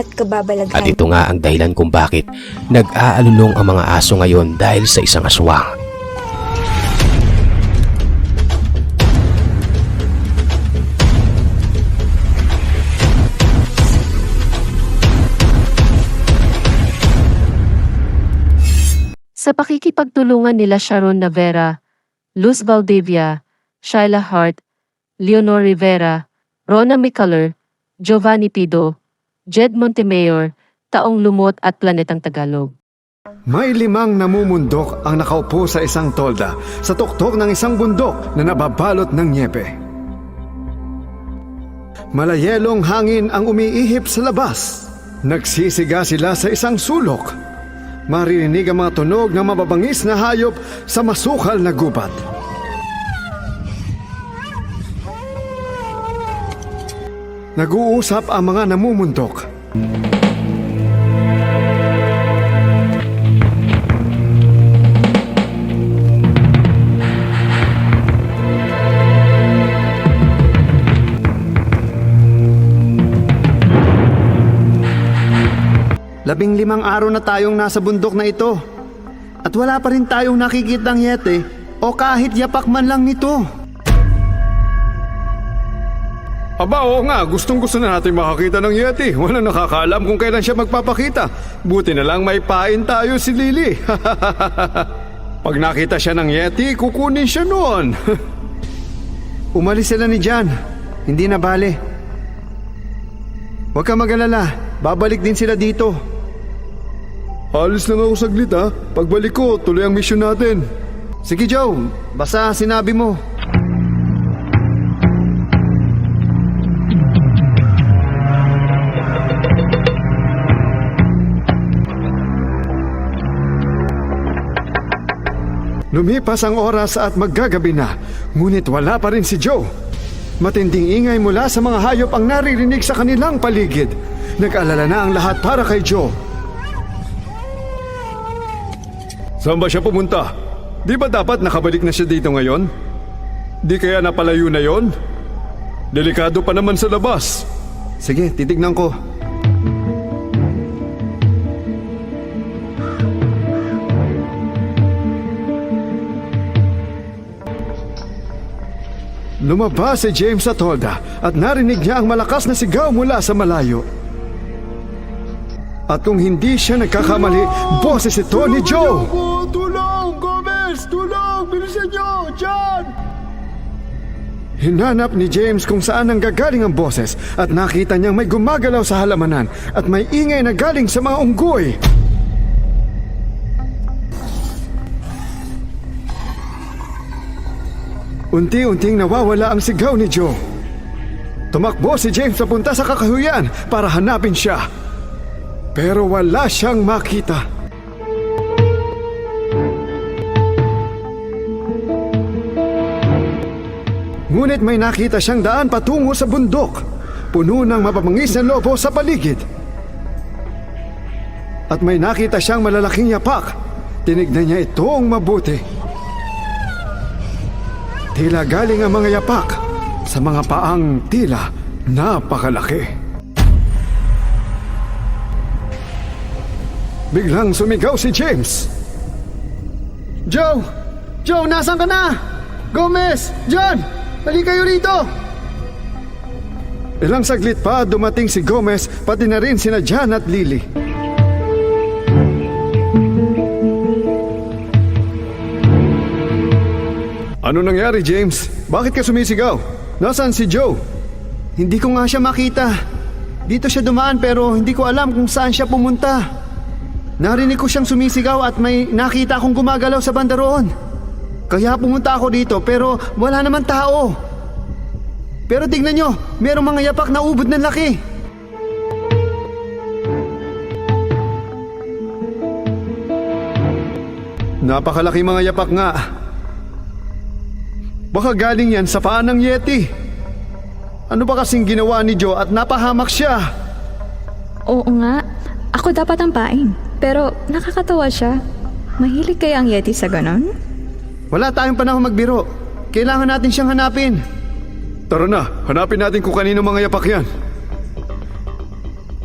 at kababalaghan. At ito nga ang dahilan kung bakit nag-aalulong ang mga aso ngayon dahil sa isang aswang. Sa pakikipagtulungan nila Sharon Navera, Luz Valdivia, Shyla Hart, Leonor Rivera, Rona Micaler, Giovanni Pido, Jed Montemayor, Taong Lumot at Planetang Tagalog. May limang namumundok ang nakaupo sa isang tolda sa tuktok ng isang bundok na nababalot ng niebe. Malayelong hangin ang umiihip sa labas. Nagsisiga sila sa isang sulok. Maririnig ang mga tunog ng mababangis na hayop sa masukal na gubat. Nag-uusap ang mga namumundok. Labing limang araw na tayong nasa bundok na ito. At wala pa rin tayong nakikitang yete o kahit yapak man lang nito. Aba, oo nga. Gustong gusto na natin makakita ng Yeti. Walang nakakaalam kung kailan siya magpapakita. Buti na lang may pain tayo si Lily. Pag nakita siya ng Yeti, kukunin siya noon. Umalis sila ni Jan. Hindi na bale. Huwag ka mag-alala. Babalik din sila dito. Alis lang ako saglit ha. Pagbalik ko, tuloy ang misyon natin. Sige Joe, basta sinabi mo. Lumipas ang oras at maggagabi na, ngunit wala pa rin si Joe. Matinding ingay mula sa mga hayop ang naririnig sa kanilang paligid. Nag-alala na ang lahat para kay Joe. Saan ba siya pumunta? Di ba dapat nakabalik na siya dito ngayon? Di kaya napalayo na yon? Delikado pa naman sa labas. Sige, titignan ko. Lumabas si James sa tolda at narinig niya ang malakas na sigaw mula sa malayo. At kung hindi siya nagkakamali, boses ito ni Joe! Tulong! Gomez! Tulong! Bilisan niyo! John! Hinanap ni James kung saan ang gagaling ang boses at nakita niyang may gumagalaw sa halamanan at may ingay na galing sa mga unggoy. Unti-unting nawawala ang sigaw ni Joe. Tumakbo si James papunta sa kakahuyan para hanapin siya. Pero wala siyang makita. Ngunit may nakita siyang daan patungo sa bundok. Puno ng mapapangis na lobo sa paligid. At may nakita siyang malalaking yapak. Tinignan niya itong mabuti. Tila galing ang mga yapak sa mga paang tila napakalaki. Biglang sumigaw si James. Joe! Joe, nasan ka na? Gomez! John! Balik kayo rito! Ilang saglit pa dumating si Gomez pati na rin sina John at Lily. Ano nangyari, James? Bakit ka sumisigaw? Nasaan si Joe? Hindi ko nga siya makita. Dito siya dumaan pero hindi ko alam kung saan siya pumunta. Narinig ko siyang sumisigaw at may nakita akong gumagalaw sa banda roon. Kaya pumunta ako dito pero wala naman tao. Pero tignan nyo, merong mga yapak na ubod ng laki. Napakalaki mga yapak nga. Baka galing yan sa paa ng Yeti. Ano ba kasing ginawa ni Joe at napahamak siya? Oo nga, ako dapat ang pain. Pero nakakatawa siya. Mahilig kaya ang Yeti sa ganon? Wala tayong panahon magbiro. Kailangan natin siyang hanapin. Tara na, hanapin natin kung kanino mga yapak yan.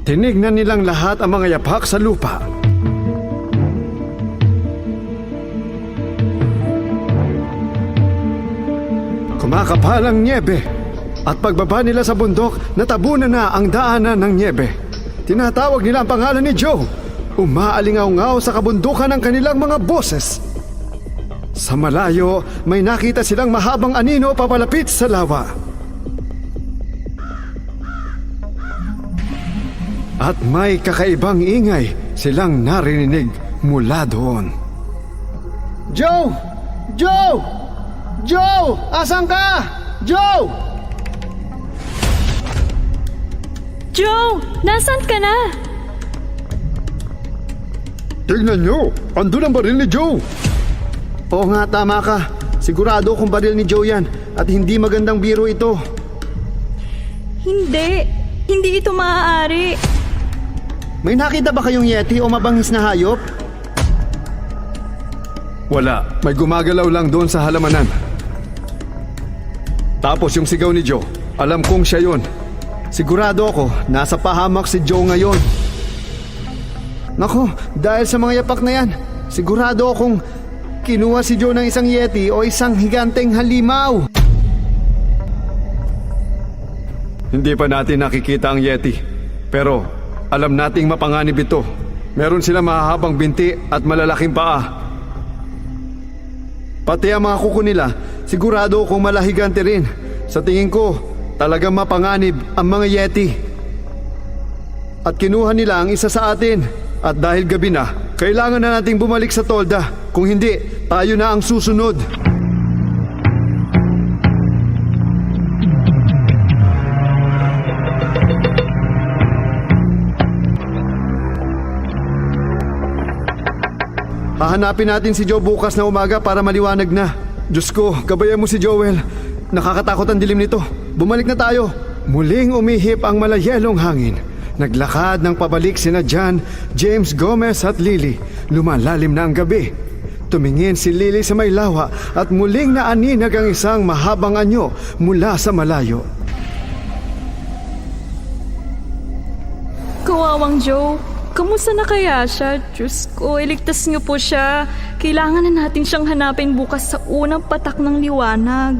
Tinignan nilang lahat ang mga yapak sa lupa. Kumakapal ang nyebe at pagbaba nila sa bundok, natabunan na ang daanan ng nyebe. Tinatawag nila ang pangalan ni Joe. Umaalingaw-ngaw sa kabundukan ng kanilang mga boses. Sa malayo, may nakita silang mahabang anino papalapit sa lawa. At may kakaibang ingay silang narinig mula doon. Joe! Joe! Joe! Asan ka? Joe! Joe! Nasaan ka na? Tignan nyo! Andun ang baril ni Joe! Oo nga, tama ka. Sigurado kung baril ni Joe yan at hindi magandang biro ito. Hindi. Hindi ito maaari. May nakita ba kayong yeti o mabangis na hayop? Wala. May gumagalaw lang doon sa halamanan. Tapos yung sigaw ni Joe, alam kong siya yun. Sigurado ako, nasa pahamak si Joe ngayon. Nako, dahil sa mga yapak na yan, sigurado akong kinuha si Joe ng isang yeti o isang higanteng halimaw. Hindi pa natin nakikita ang yeti, pero alam nating mapanganib ito. Meron sila mahahabang binti at malalaking paa. Pati ang mga kuko nila, sigurado kung malahigante rin. Sa tingin ko, talagang mapanganib ang mga yeti. At kinuha nila ang isa sa atin. At dahil gabi na, kailangan na nating bumalik sa tolda. Kung hindi, tayo na ang susunod. Hahanapin natin si Joe bukas na umaga para maliwanag na. Diyos ko, gabayan mo si Joel. Nakakatakot ang dilim nito. Bumalik na tayo. Muling umihip ang malayelong hangin. Naglakad ng pabalik sina John, James Gomez at Lily. Lumalalim na ang gabi. Tumingin si Lily sa may lawa at muling naaninag ang isang mahabang anyo mula sa malayo. Kawawang Joe. Kamusta na kaya siya? Diyos ko, iligtas niyo po siya. Kailangan na natin siyang hanapin bukas sa unang patak ng liwanag.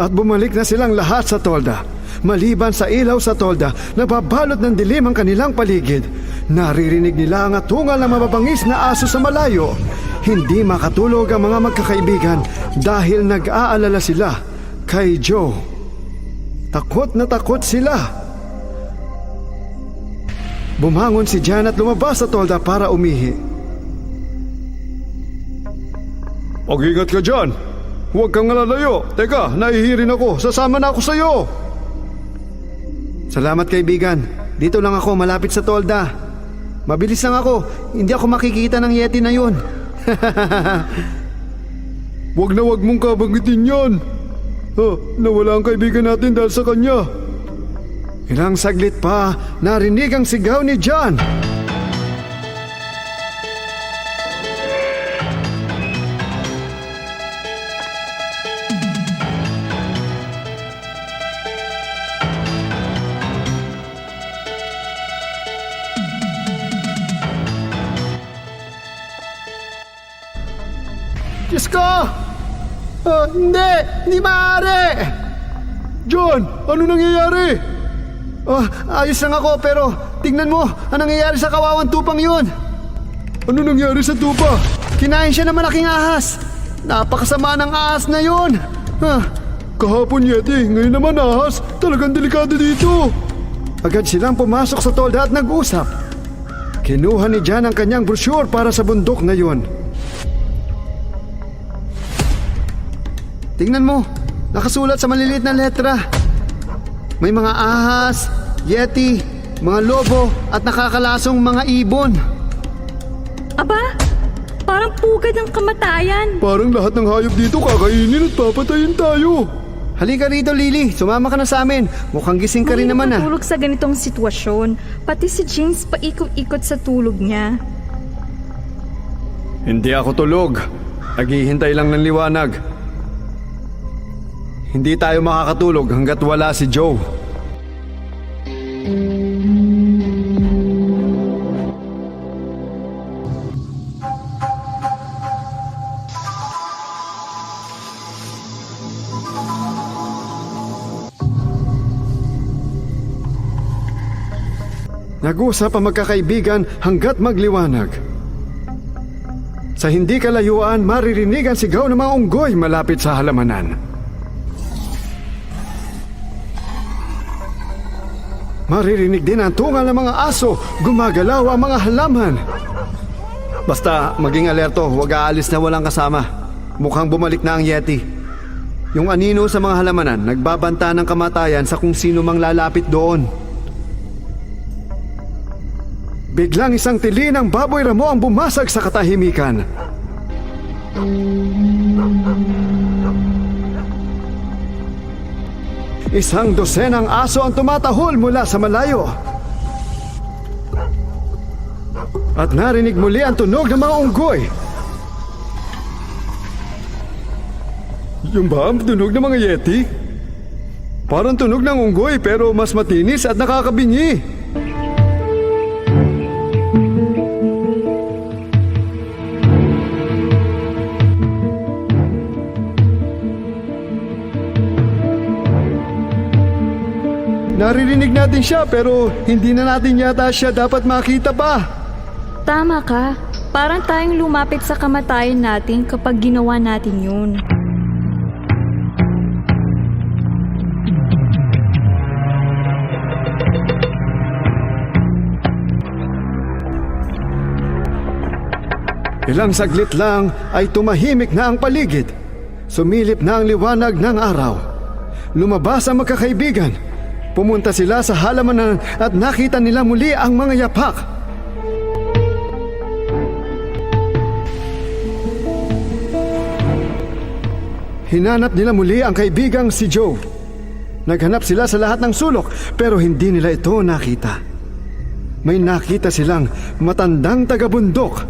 At bumalik na silang lahat sa tolda. Maliban sa ilaw sa tolda, nababalot ng dilim ang kanilang paligid. Naririnig nila ang atungal ng mababangis na aso sa malayo. Hindi makatulog ang mga magkakaibigan dahil nag-aalala sila kay Joe. Takot na takot sila. Bumangon si Jan at lumabas sa tolda para umihi. Pag-ingat ka dyan. Huwag kang lalayo. Teka, nahihirin ako. Sasama na ako sa'yo. Salamat kaibigan. Dito lang ako malapit sa tolda. Mabilis lang ako. Hindi ako makikita ng yeti na yun. wag na wag mong kabanggitin yan. Ha, nawala ang kaibigan natin dahil sa kanya. Ilang saglit pa, narinig ang sigaw ni John. Diyos ko! Ah, hindi! Hindi maaari! John, ano nangyayari? Ah, ayos lang ako pero tingnan mo, ang nangyayari sa kawawang tupang yun. Ano nangyari sa tupa? Kinain siya ng malaking ahas. Napakasama ng ahas na yun. Ah, kahapon yeti, ngayon naman ahas. Talagang delikado dito. Agad silang pumasok sa tolda at nag-usap. Kinuha ni Jan ang kanyang brochure para sa bundok na yun. Tingnan mo, nakasulat sa maliliit na letra. May mga ahas, yeti, mga lobo at nakakalasong mga ibon. Aba, Parang pugad ng kamatayan. Parang lahat ng hayop dito kakainin at papatayin tayo. Halika rito, Lily. Sumama ka na sa amin. Mukhang gising ka rin naman ah. Tulog sa ganitong sitwasyon. Pati si James paikot-ikot sa tulog niya. Hindi ako tulog. Naghihintay lang ng liwanag. Hindi tayo makakatulog hanggat wala si Joe. Nag-usap ang magkakaibigan hanggat magliwanag. Sa hindi kalayuan, maririnig ang sigaw ng mga unggoy malapit sa halamanan. Maririnig din ang tungal ng mga aso, gumagalaw ang mga halaman. Basta maging alerto, huwag aalis na walang kasama. Mukhang bumalik na ang Yeti. Yung anino sa mga halamanan, nagbabanta ng kamatayan sa kung sino mang lalapit doon. Biglang isang tili ng baboy ramo ang bumasag sa katahimikan. Isang dosenang aso ang tumatahol mula sa malayo. At narinig muli ang tunog ng mga unggoy. Yung ba ang tunog ng mga yeti? Parang tunog ng unggoy pero mas matinis at nakakabingi. Naririnig natin siya pero hindi na natin yata siya dapat makita pa. Tama ka. Parang tayong lumapit sa kamatayan natin kapag ginawa natin yun. Ilang saglit lang ay tumahimik na ang paligid. Sumilip na ang liwanag ng araw. Lumabas ang magkakaibigan. Pumunta sila sa halamanan at nakita nila muli ang mga yapak. Hinanap nila muli ang kaibigang si Joe. Naghanap sila sa lahat ng sulok pero hindi nila ito nakita. May nakita silang matandang tagabundok.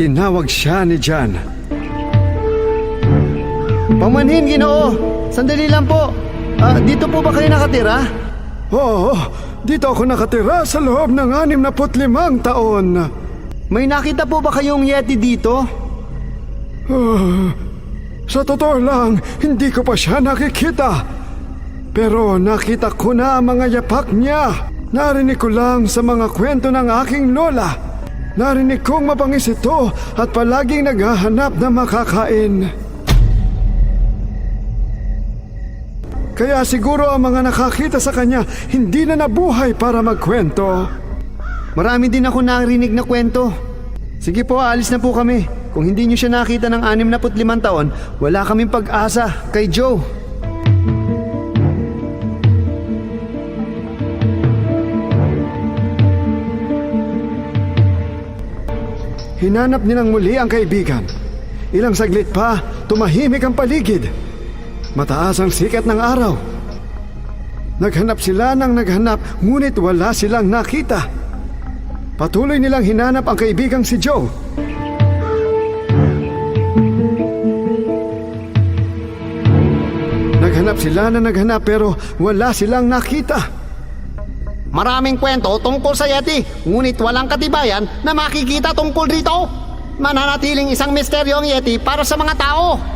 Tinawag siya ni Jan. Pamanhin, Ginoo. Sandali lang po. Ah, dito po ba kayo nakatira? Oo, dito ako nakatira sa loob ng 65 taon. May nakita po ba kayong Yeti dito? Ah, sa totoo lang, hindi ko pa siya nakikita. Pero nakita ko na ang mga yapak niya. Narinig ko lang sa mga kwento ng aking lola. Narinig kong mapangis ito at palaging naghahanap na makakain. Kaya siguro ang mga nakakita sa kanya hindi na nabuhay para magkwento. Marami din ako narinig na kwento. Sige po, alis na po kami. Kung hindi niyo siya nakita ng 65 taon, wala kaming pag-asa kay Joe. Hinanap nilang muli ang kaibigan. Ilang saglit pa, tumahimik ang paligid. Mataas ang sikat ng araw. Naghanap sila ng naghanap, ngunit wala silang nakita. Patuloy nilang hinanap ang kaibigang si Joe. Naghanap sila na naghanap pero wala silang nakita. Maraming kwento tungkol sa Yeti, ngunit walang katibayan na makikita tungkol rito. Mananatiling isang misteryo ang Yeti para sa mga tao.